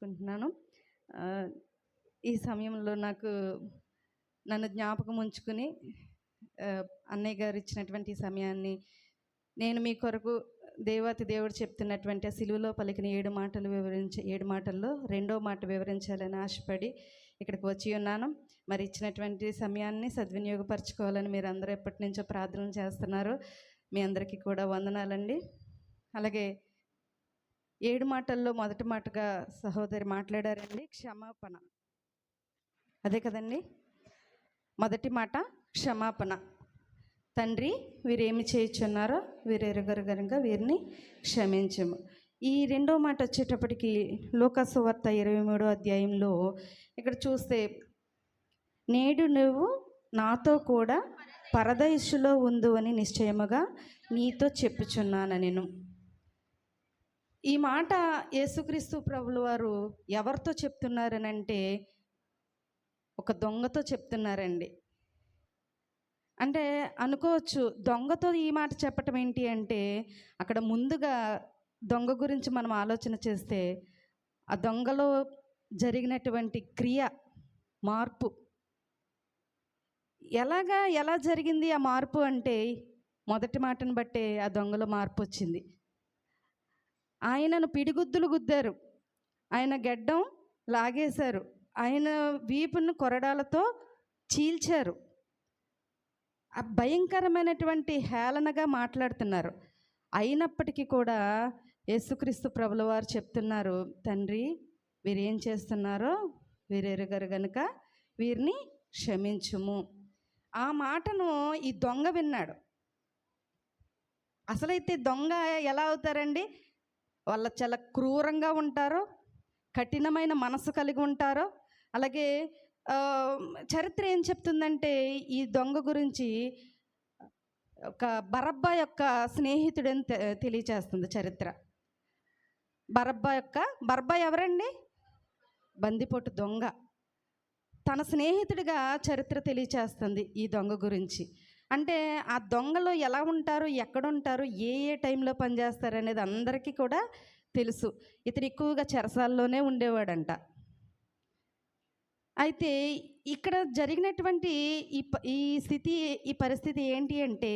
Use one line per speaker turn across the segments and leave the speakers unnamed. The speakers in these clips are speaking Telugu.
చేసుకుంటున్నాను ఈ సమయంలో నాకు నన్ను జ్ఞాపకం ఉంచుకుని అన్నయ్య గారు ఇచ్చినటువంటి సమయాన్ని నేను మీ కొరకు దేవాతి దేవుడు చెప్తున్నటువంటి ఆ సిలువలో పలికిన ఏడు మాటలు వివరించ ఏడు మాటల్లో రెండో మాట వివరించాలని ఆశపడి ఇక్కడికి వచ్చి ఉన్నాను. మరి ఇచ్చినటువంటి సమయాన్ని సద్వినియోగపరచుకోవాలని మీరు అందరూ ఎప్పటి నుంచో ప్రార్థన చేస్తున్నారు. మీ అందరికీ కూడా వందనాలండి. అలాగే ఏడు మాటల్లో మొదటి మాటగా సహోదరి మాట్లాడారండి క్షమాపణ. అదే కదండి? మొదటి మాట క్షమాపణ. తండ్రి వీరేమి చేయుచున్నారో వీరెరగరు కనుక వీరిని క్షమించము. ఈ రెండో మాట వచ్చేటప్పటికి లోకసువార్త ఇరవై మూడో అధ్యాయంలో ఇక్కడ చూస్తే నేడు నువ్వు నాతో కూడా పరదయస్సులో ఉందు అని నిశ్చయముగా నీతో చెప్పుచున్నాను నేను ఈ మాట యేసుక్రీస్తు ప్రభుల వారు ఎవరితో చెప్తున్నారనంటే ఒక దొంగతో చెప్తున్నారండి. అంటే అనుకోవచ్చు దొంగతో ఈ మాట చెప్పటం ఏంటి అంటే అక్కడ ముందుగా దొంగ గురించి మనం ఆలోచన చేస్తే ఆ దొంగలో జరిగినటువంటి క్రియ మార్పు. ఎలాగా ఎలా జరిగింది ఆ మార్పు అంటే మొదటి మాటను బట్టే ఆ దొంగలో మార్పు వచ్చింది. ఆయనను పిడిగుద్దులు గుద్దారు. ఆయన గెడ్డం లాగేశారు. ఆయన వీపును కొరడాలతో చీల్చారు. ఆ భయంకరమైనటువంటి హేళనగా మాట్లాడుతున్నారు. అయినప్పటికీ కూడా యేసుక్రీస్తు ప్రభుల వారు చెప్తున్నారు తండ్రి వీరేం చేస్తున్నారో వీరెరుగరు గనుక వీరిని క్షమించుము. ఆ మాటను ఈ దొంగ విన్నాడు. అసలైతే దొంగ ఎలా అవుతారండి? వాళ్ళు చాలా క్రూరంగా ఉంటారో కఠినమైన మనసు కలిగి ఉంటారో అలాగే చరిత్ర ఏం చెప్తుందంటే ఈ దొంగ గురించి ఒక బరబ్బా యొక్క స్నేహితుడని తె- తెలియచేస్తుంది చరిత్ర. బరబ్బా యొక్క బరబ్బా ఎవరండి? బందిపోటు దొంగ. తన స్నేహితుడిగా చరిత్ర తెలియచేస్తుంది ఈ దొంగ గురించి. అంటే ఆ దొంగలు ఎలా ఉంటారు ఎక్కడ ఉంటారు ఏ ఏ టైంలో పనిచేస్తారు అనేది అందరికీ కూడా తెలుసు. ఇతను ఎక్కువగా చెరసాల్లోనే ఉండేవాడంట. అయితే ఇక్కడ జరిగినటువంటి ఈ ఈ స్థితి ఈ పరిస్థితి ఏంటి అంటే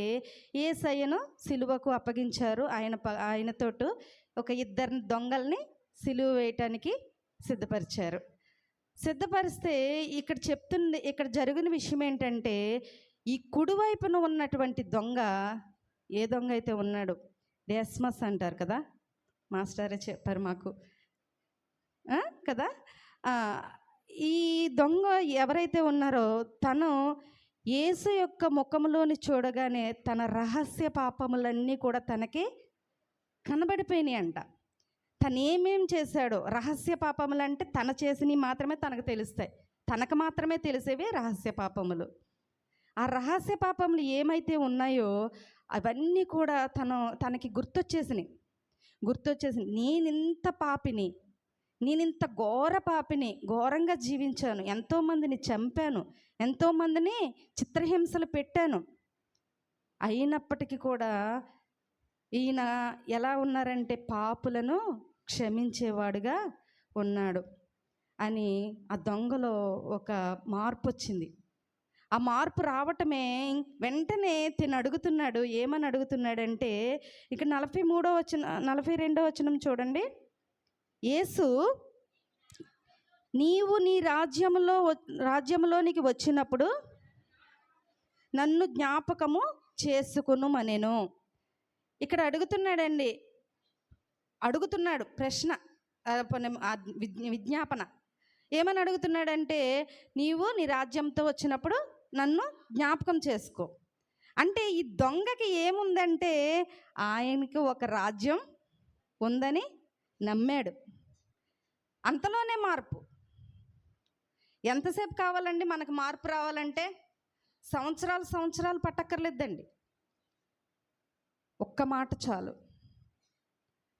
ఏ సయ్యను సిలువకు అప్పగించారు. ఆయన ప ఆయనతోటి ఒక ఇద్దరు దొంగల్ని సిలువ వేయటానికి సిద్ధపరిచారు. సిద్ధపరిస్తే ఇక్కడ చెప్తుంది ఇక్కడ జరిగిన విషయం ఏంటంటే ఈ కుడివైపున ఉన్నటువంటి దొంగ ఏ దొంగ అయితే ఉన్నాడు డేస్మస్ అంటారు కదా? మాస్టరే చెప్పారు మాకు. కదా? ఈ దొంగ ఎవరైతే ఉన్నారో తను యేసు యొక్క ముఖంలోని చూడగానే తన రహస్య పాపములన్నీ కూడా తనకి కనబడిపోయినాయి అంట. తను ఏమేం చేశాడో రహస్య పాపములు అంటే తన చేసినవి మాత్రమే తనకు తెలుస్తాయి. తనకు మాత్రమే తెలిసేవి రహస్య పాపములు. ఆ రహస్య పాపములు ఏమైతే ఉన్నాయో అవన్నీ కూడా తను తనకి గుర్తొచ్చేసినాయి. గుర్తొచ్చేసి నేనింత పాపిని నేనింత ఘోర పాపిని ఘోరంగా జీవించాను. ఎంతోమందిని చంపాను. ఎంతోమందిని చిత్రహింసలు పెట్టాను. అయినప్పటికీ కూడా ఈయన ఎలా ఉన్నారంటే పాపులను క్షమించేవాడుగా ఉన్నాడు అని ఆ దొంగలో ఒక మార్పు వచ్చింది ఆ మార్పు రావటమే వెంటనే తిను అడుగుతున్నాడు. ఏమని అడుగుతున్నాడంటే ఇక నలభై మూడో వచ్చిన నలభై రెండో వచనం చూడండి. యేసు నీవు నీ రాజ్యంలో వ- రాజ్యంలోనికి వచ్చినప్పుడు నన్ను జ్ఞాపకము చేసుకును మనెను ఇక్కడ అడుగుతున్నాడండి. అడుగుతున్నాడు ప్రశ్న విజ్ఞాపన. ఏమని అడుగుతున్నాడంటే నీవు నీ రాజ్యంతో వచ్చినప్పుడు నన్ను జ్ఞాపకం చేసుకో. అంటే ఈ దొంగకి ఏముందంటే ఆయనకి ఒక రాజ్యం ఉందని నమ్మాడు. అంతలోనే మార్పు. ఎంతసేపు కావాలండి మనకు మార్పు రావాలంటే? సంవత్సరాలు సంవత్సరాలు పట్టక్కర్లేదండి. ఒక్క మాట చాలు.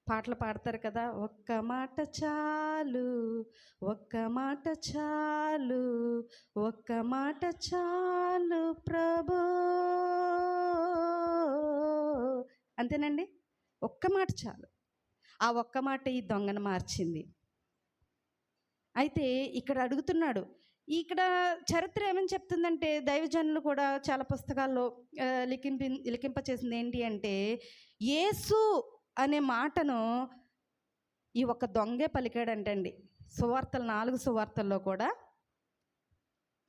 పాటలు పాడతారు కదా ఒక్క మాట చాలు ఒక్క మాట చాలు ఒక్క మాట చాలు ప్రభు. అంతేనండి? ఒక్క మాట చాలు. ఆ ఒక్క మాట ఈ దొంగను మార్చింది. అయితే ఇక్కడ అడుగుతున్నాడు ఇక్కడ చరిత్ర ఏమని చెప్తుందంటే దైవజనులు కూడా చాలా పుస్తకాల్లో లిఖింపి లిఖింప చేసింది ఏంటి అంటే యేసు అనే మాటను ఈ ఒక్క దొంగే పలికాడంటండి. సువార్తలు నాలుగు సువార్తల్లో కూడా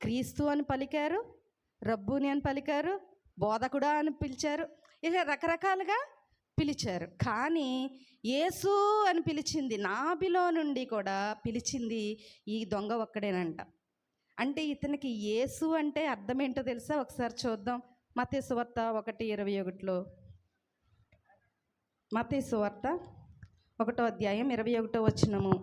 క్రీస్తు అని పలికారు రబ్బుని అని పలికారు బోధకుడా అని పిలిచారు ఇలా రకరకాలుగా పిలిచారు. కానీ యేసు అని పిలిచింది నాభిలో నుండి కూడా పిలిచింది ఈ దొంగ ఒక్కడేనంట. అంటే ఇతనికి యేసు అంటే అర్థం ఏంటో తెలుసా? ఒకసారి చూద్దాం. మతేశ్వర్త సువార్త ఒకటి ఇరవై ఒకటిలో మతే సువార్త ఒకటో అధ్యాయం ఇరవై ఒకటో వచ్చినము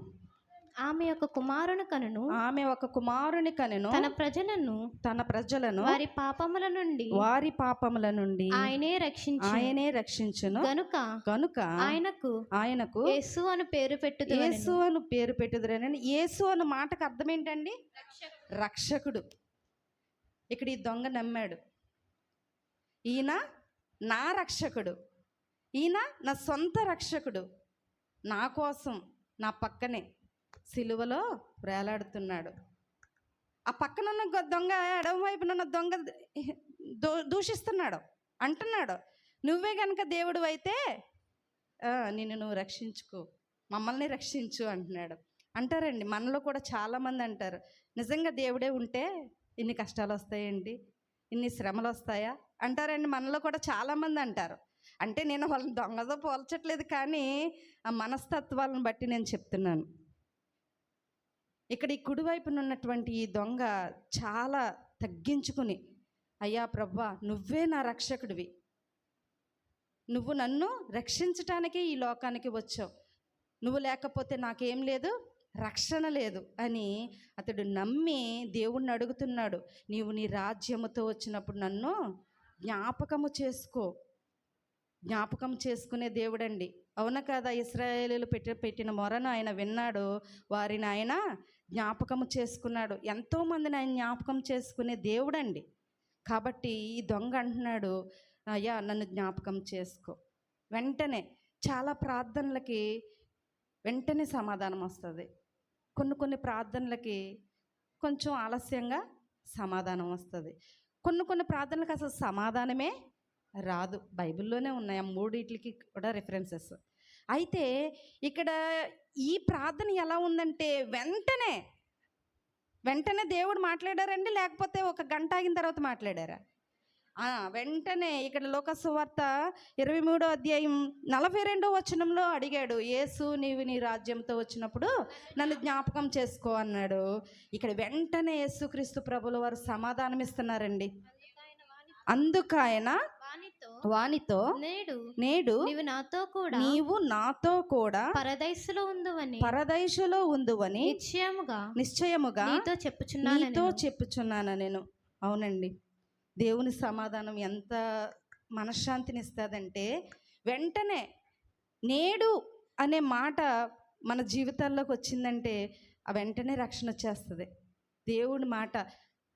ఆమె యొక్క కుమారుని కనును
ఆమె ఒక కుమారుని కనెను
తన ప్రజలను
తన ప్రజలను
వారి పాపముల నుండి
వారి పాపముల నుండి
ఆయనే రక్షించు
ఆయనే రక్షించును.
గనుక
కనుక
ఆయనకు
ఆయనకు
యేసు అని పేరు పెట్టుదు
యేసు అని పేరు పెట్టుదురని యేసు అన్న మాటకు అర్థం ఏంటండి రక్షకుడు. ఇక్కడ ఈ దొంగ నమ్మాడు. ఈయన నా రక్షకుడు. ఈయన నా సొంత రక్షకుడు. నా కోసం నా పక్కనే సిలువలో వేలాడుతున్నాడు. ఆ పక్కనున్న ఉన్న దొంగ ఎడమవైపున ఉన్న దొంగ దూ- దూషిస్తున్నాడు. అంటున్నాడు నువ్వే కనుక దేవుడు అయితే నిన్ను నువ్వు రక్షించుకో. మమ్మల్ని రక్షించు అంటున్నాడు. అంటారండి మనలో కూడా చాలామంది అంటారు నిజంగా దేవుడే ఉంటే ఇన్ని కష్టాలు వస్తాయండి? ఇన్ని శ్రమలు వస్తాయా? అంటారండి మనలో కూడా చాలామంది అంటారు. అంటే నేను వాళ్ళని దొంగతో పోల్చట్లేదు కానీ ఆ మనస్తత్వాలను బట్టి నేను చెప్తున్నాను. ఇక్కడ ఈ కుడివైపున ఉన్నటువంటి ఈ దొంగ చాలా తగ్గించుకుని అయ్యా ప్రవ్వా నువ్వే నా రక్షకుడివి. నువ్వు నన్ను రక్షించటానికే ఈ లోకానికి వచ్చావు. నువ్వు లేకపోతే నాకేం లేదు రక్షణ లేదు అని అతడు నమ్మి దేవుణ్ణి అడుగుతున్నాడు. నీవు నీ రాజ్యముతో వచ్చినప్పుడు నన్ను జ్ఞాపకము చేసుకో. జ్ఞాపకం చేసుకునే దేవుడండి. అవున కదా? ఇస్రాయేలీలు పెట్టి పెట్టిన మొరను ఆయన విన్నాడు. వారిని ఆయన జ్ఞాపకము చేసుకున్నాడు. ఎంతోమందిని ఆయన జ్ఞాపకం చేసుకునే దేవుడండి. కాబట్టి ఈ దొంగ అంటున్నాడు అయ్యా నన్ను జ్ఞాపకం చేసుకో. వెంటనే చాలా ప్రార్థనలకి వెంటనే సమాధానం వస్తుంది. కొన్ని కొన్ని ప్రార్థనలకి కొంచెం ఆలస్యంగా సమాధానం వస్తుంది. కొన్ని కొన్ని ప్రార్థనలకు అసలు సమాధానమే రాదు. బైబిల్లోనే ఉన్నాయి ఆ మూడిట్లకి కూడా రిఫరెన్సెస్ అయితే ఇక్కడ ఈ ప్రార్థన ఎలా ఉందంటే వెంటనే వెంటనే దేవుడు మాట్లాడారండి? లేకపోతే ఒక గంట ఆగిన తర్వాత మాట్లాడారా? వెంటనే ఇక్కడ లోకసువార్త ఇరవై మూడో అధ్యాయం నలభై రెండో వచనంలో అడిగాడు యేసు నీవు నీ రాజ్యంతో వచ్చినప్పుడు నన్ను జ్ఞాపకం చేసుకో అన్నాడు. ఇక్కడ వెంటనే యేసుక్రీస్తు ప్రభుల వారు సమాధానం ఇస్తున్నారండి అందుకు ఆయన
వానితో నేడు
నేడు
నీవు నాతో కూడా
నీవు నాతో కూడా
పరదైసులో ఉందువని
పరదైశలో ఉందువని
నిశ్చయముగా
నిశ్చయముగా
నీతో చెప్పుచున్నాను
నీతో చెప్పుచున్నాను నేను అవునండి. దేవుని సమాధానం ఎంత మనశ్శాంతిని ఇస్తుందంటే వెంటనే నేడు అనే మాట మన జీవితాల్లోకి వచ్చిందంటే ఆ వెంటనే రక్షణ వచ్చేస్తుంది. దేవుడి మాట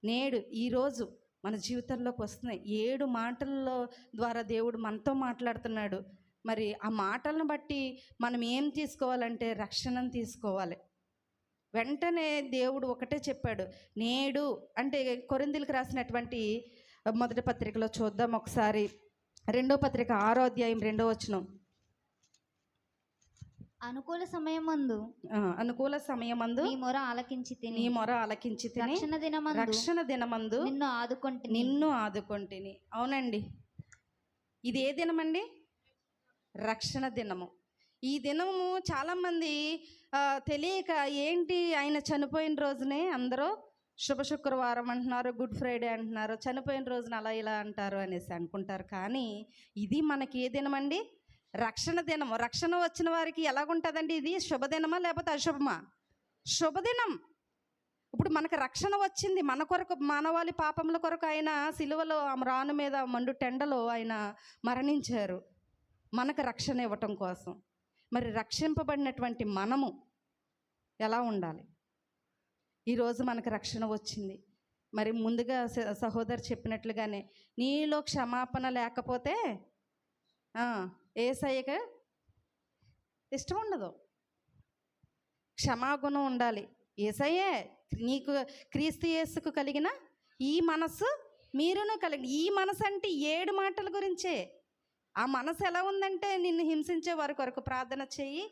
నేడు ఈరోజు మన జీవితంలోకి వస్తున్నాయి. ఏడు మాటల్లో ద్వారా దేవుడు మనతో మాట్లాడుతున్నాడు. మరి ఆ మాటలను బట్టి మనం ఏం తీసుకోవాలంటే రక్షణను తీసుకోవాలి. వెంటనే దేవుడు ఒకటే చెప్పాడు. నేడు అంటే కొరిందులకు రాసినటువంటి మొదటి పత్రికలో చూద్దాం ఒకసారి. రెండో పత్రిక ఆరో అధ్యాయం రెండో వచనం.
అనుకూల సమయమందు
అనుకూల సమయమందు
నీ మొర ఆలకించి తిని
నీ మొర ఆలకించి తిని
రక్షణ దినమందు
రక్షణ దినమందు
నిన్ను ఆదుకొంటి
నిన్ను ఆదుకొంటిని. అవునండి. ఇది ఏ దినమండి? రక్షణ దినము. ఈ దినము చాలామంది తెలియక ఏంటి ఆయన చనిపోయిన రోజునే అందరూ శుభ శుక్రవారం అంటున్నారు గుడ్ ఫ్రైడే అంటున్నారు చనిపోయిన రోజున అలా ఇలా అంటారు అనేసి అనుకుంటారు. కానీ ఇది మనకి ఏ దినమండి? రక్షణ దినము. రక్షణ వచ్చిన వారికి ఎలాగుంటుందండి ఇది? శుభదినమా లేకపోతే అశుభమా? శుభదినం. ఇప్పుడు మనకు రక్షణ వచ్చింది. మన కొరకు మానవాళి పాపముల కొరకు ఆయన సిలువలో ఆ రాను మీద మండు టెండలో ఆయన మరణించారు. మనకు రక్షణ ఇవ్వటం కోసం. మరి రక్షింపబడినటువంటి మనము ఎలా ఉండాలి? ఈరోజు మనకు రక్షణ వచ్చింది. మరి ముందుగా సహోదరు చెప్పినట్లుగానే నీలో క్షమాపణ లేకపోతే ఏసయ్యకు ఇష్టం ఉండదు క్షమాగుణం ఉండాలి. ఏసయ్యే నీకు క్రీస్తు యేసుకు కలిగిన ఈ మనస్సు మీరును కలిగి ఈ మనసు అంటే ఏడు మాటల గురించే. ఆ మనసు ఎలా ఉందంటే నిన్ను హింసించే వారి కొరకు ప్రార్థన చెయ్యి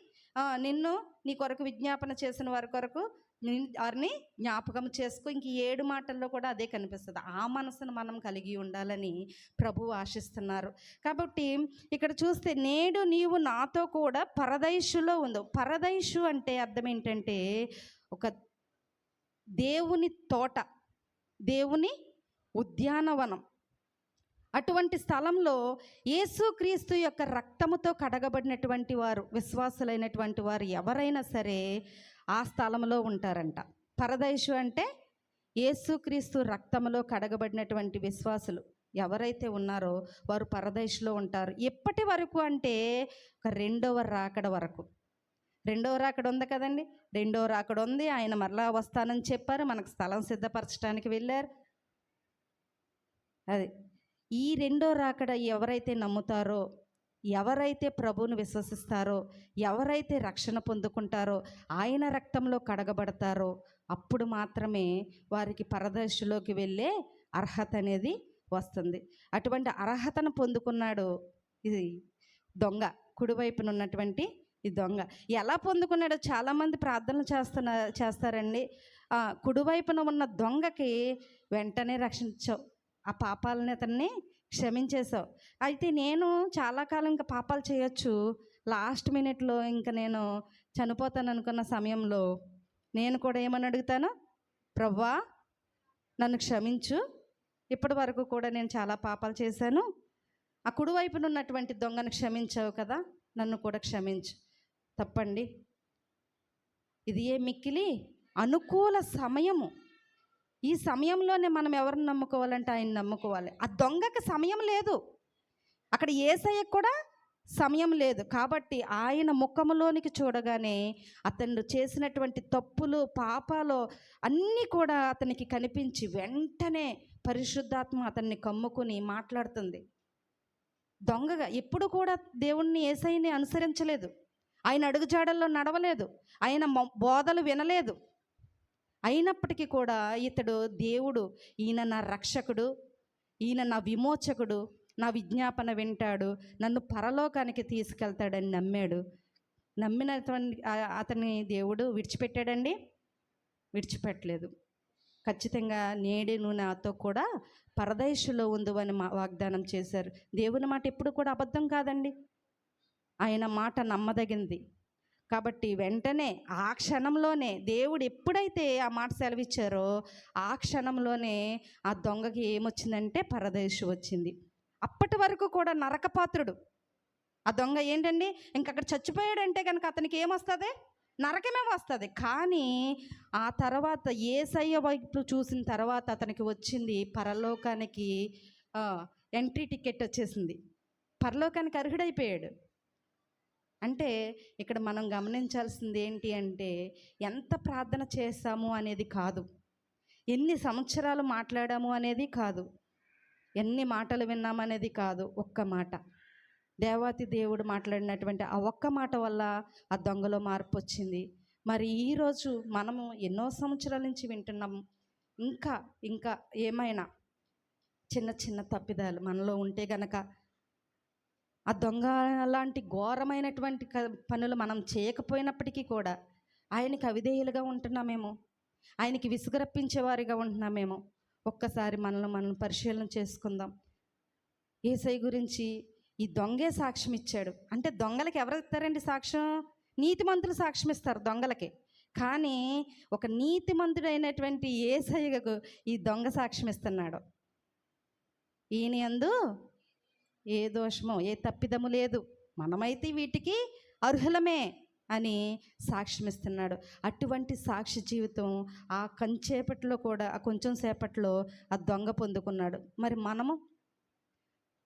నిన్ను నీ కొరకు విజ్ఞాపన చేసిన వారి కొరకు వారిని జ్ఞాపకం చేసుకో. ఇంక ఏడు మాటల్లో కూడా అదే కనిపిస్తుంది. ఆ మనసును మనం కలిగి ఉండాలని ప్రభు ఆశిస్తున్నారు. కాబట్టి ఇక్కడ చూస్తే నేడు నీవు నాతో కూడా పరదైషులో ఉందో పరదైషు అంటే అర్థం ఏంటంటే ఒక దేవుని తోట దేవుని ఉద్యానవనం. అటువంటి స్థలంలో యేసుక్రీస్తు యొక్క రక్తముతో కడగబడినటువంటి వారు విశ్వాసులైనటువంటి వారు ఎవరైనా సరే ఆ స్థలంలో ఉంటారంట. పరదైషు అంటే యేసుక్రీస్తు రక్తంలో కడగబడినటువంటి విశ్వాసులు. ఎవరైతే ఉన్నారో వారు పరదేశులో ఉంటారు. ఎప్పటి వరకు అంటే ఒక రెండవ రాకడ వరకు. రెండవ రాకడ ఉంది కదండి. రెండవ రాకడ ఉంది. ఆయన మరలా వస్తానని చెప్పారు. మనకు స్థలం సిద్ధపరచడానికి వెళ్ళారు. అది. ఈ రెండో రాకడ ఎవరైతే నమ్ముతారో ఎవరైతే ప్రభువును విశ్వసిస్తారో ఎవరైతే రక్షణ పొందుకుంటారో ఆయన రక్తంలో కడగబడతారో అప్పుడు మాత్రమే వారికి పరదశలోకి వెళ్ళే అర్హత అనేది వస్తుంది. అటువంటి అర్హతను పొందుకున్నాడు ఇది దొంగ కుడివైపున ఉన్నటువంటి ఈ దొంగ. ఎలా పొందుకున్నాడో చాలామంది ప్రార్థనలు చేస్తున్న చేస్తారండి. కుడివైపున ఉన్న దొంగకి వెంటనే రక్షించవు ఆ పాపాలని అతన్ని క్షమించేశావు. అయితే నేను చాలా కాలం ఇంకా పాపాలు చేయొచ్చు. లాస్ట్ మినిట్లో ఇంకా నేను చనిపోతాను అనుకున్న సమయంలో నేను కూడా ఏమని అడుగుతాను? ప్రవ్వా నన్ను క్షమించు. ఇప్పటి వరకు కూడా నేను చాలా పాపాలు చేశాను. ఆ కుడివైపున ఉన్నటువంటి దొంగను క్షమించావు కదా నన్ను కూడా క్షమించు. తప్పండి. ఇది ఏ మిక్కిలి అనుకూల సమయము. ఈ సమయంలోనే మనం ఎవరిని నమ్ముకోవాలంటే ఆయన నమ్ముకోవాలి. ఆ దొంగకి సమయం లేదు. అక్కడ ఏసయ్యకు కూడా సమయం లేదు. కాబట్టి ఆయన ముఖములోనికి చూడగానే అతను చేసినటువంటి తప్పులు పాపాలు అన్నీ కూడా అతనికి కనిపించి వెంటనే పరిశుద్ధాత్మ అతన్ని కమ్ముకుని మాట్లాడుతుంది. దొంగగా ఎప్పుడు కూడా దేవుణ్ణి ఏసైని అనుసరించలేదు. ఆయన అడుగుజాడల్లో నడవలేదు. ఆయన బోధలు వినలేదు. అయినప్పటికీ కూడా ఇతడు దేవుడు ఈయన నా రక్షకుడు ఈయన నా విమోచకుడు నా విజ్ఞాపన వింటాడు నన్ను పరలోకానికి తీసుకెళ్తాడని నమ్మాడు. నమ్మిన అతని దేవుడు విడిచిపెట్టాడండి? విడిచిపెట్టలేదు. ఖచ్చితంగా నేడు నాతో కూడా పరదేశంలో ఉందు అని మా వాగ్దానం చేశారు. దేవుని మాట ఎప్పుడు కూడా అబద్ధం కాదండి. ఆయన మాట నమ్మదగింది. కాబట్టి వెంటనే ఆ క్షణంలోనే దేవుడు ఎప్పుడైతే ఆ మాట సెలవిచ్చారో ఆ క్షణంలోనే ఆ దొంగకి ఏమొచ్చిందంటే పరదేశు వచ్చింది. అప్పటి వరకు కూడా నరకపాత్రుడు. ఆ దొంగ ఏంటండి? ఇంక అక్కడ చచ్చిపోయాడంటే కనుక అతనికి ఏమొస్తుంది? నరకమే వస్తుంది. కానీ ఆ తర్వాత ఏసయ్య వైపు చూసిన తర్వాత అతనికి వచ్చింది పరలోకానికి ఎంట్రీ టికెట్ వచ్చేసింది. పరలోకానికి అర్హుడైపోయాడు. అంటే ఇక్కడ మనం గమనించాల్సింది ఏంటి అంటే ఎంత ప్రార్థన చేస్తాము అనేది కాదు. ఎన్ని సంవత్సరాలు మాట్లాడాము అనేది కాదు. ఎన్ని మాటలు విన్నామనేది కాదు. ఒక్క మాట. దేవాతి దేవుడు మాట్లాడినటువంటి ఆ ఒక్క మాట వల్ల ఆ దొంగలో మార్పు వచ్చింది. మరి ఈరోజు మనము ఎన్నో సంవత్సరాల నుంచి వింటున్నాము ఇంకా ఇంకా ఏమైనా చిన్న చిన్న తప్పిదాలు మనలో ఉంటే గనక ఆ దొంగ లాంటి ఘోరమైనటువంటి పనులు మనం చేయకపోయినప్పటికీ కూడా ఆయనకి అవిధేయులుగా ఉంటున్నామేమో. ఆయనకి విసుగరప్పించేవారిగా ఉంటున్నామేమో. ఒక్కసారి మనల్ని మనం పరిశీలన చేసుకుందాం. ఏసై గురించి ఈ దొంగే సాక్ష్యం ఇచ్చాడు. అంటే దొంగలకి ఎవరు ఇస్తారండి సాక్ష్యం? నీతిమంతులు సాక్ష్యం ఇస్తారు దొంగలకి. కానీ ఒక నీతిమంతుడైనటువంటి ఏసయ్యకు ఈ దొంగ సాక్ష్యం ఇస్తున్నాడు. ఈయన ఏ దోషమో ఏ తప్పిదము లేదు. మనమైతే వీటికి అర్హులమే అని సాక్ష్యం ఇస్తున్నాడు అటువంటి సాక్షి జీవితం ఆ కంచేపట్లో కూడా ఆ కొంచెం సేపట్లో ఆ దొంగ పొందుకున్నాడు. మరి మనము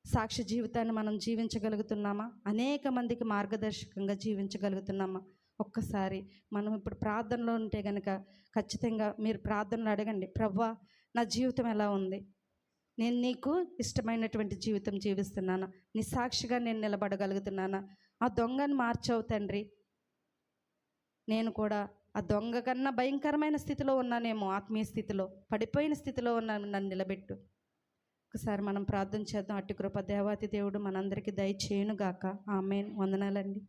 సాక్షి జీవితాన్ని మనం జీవించగలుగుతున్నామా? అనేక మందికి మార్గదర్శకంగా జీవించగలుగుతున్నామా? ఒక్కసారి మనం ఇప్పుడు ప్రార్థనలో ఉంటే కనుక ఖచ్చితంగా మీరు ప్రార్థనలు అడగండి. ప్రవ్వా నా జీవితం ఎలా ఉంది? నేను నీకు ఇష్టమైనటువంటి జీవితం జీవిస్తున్నాను? నీ సాక్షిగా నేను నిలబడగలుగుతున్నాను? ఆ దొంగను మార్చవు తండ్రి. నేను కూడా ఆ దొంగ కన్నా భయంకరమైన స్థితిలో ఉన్నానేమో ఆత్మీయ స్థితిలో. పడిపోయిన స్థితిలో ఉన్నాను నన్ను నిలబెట్టు. ఒకసారి మనం ప్రార్థన చేద్దాం. అట్టి కృప దేవాతి దేవుడు మనందరికీ దయచేయునుగాక ఆమెన్. వందనాలండి.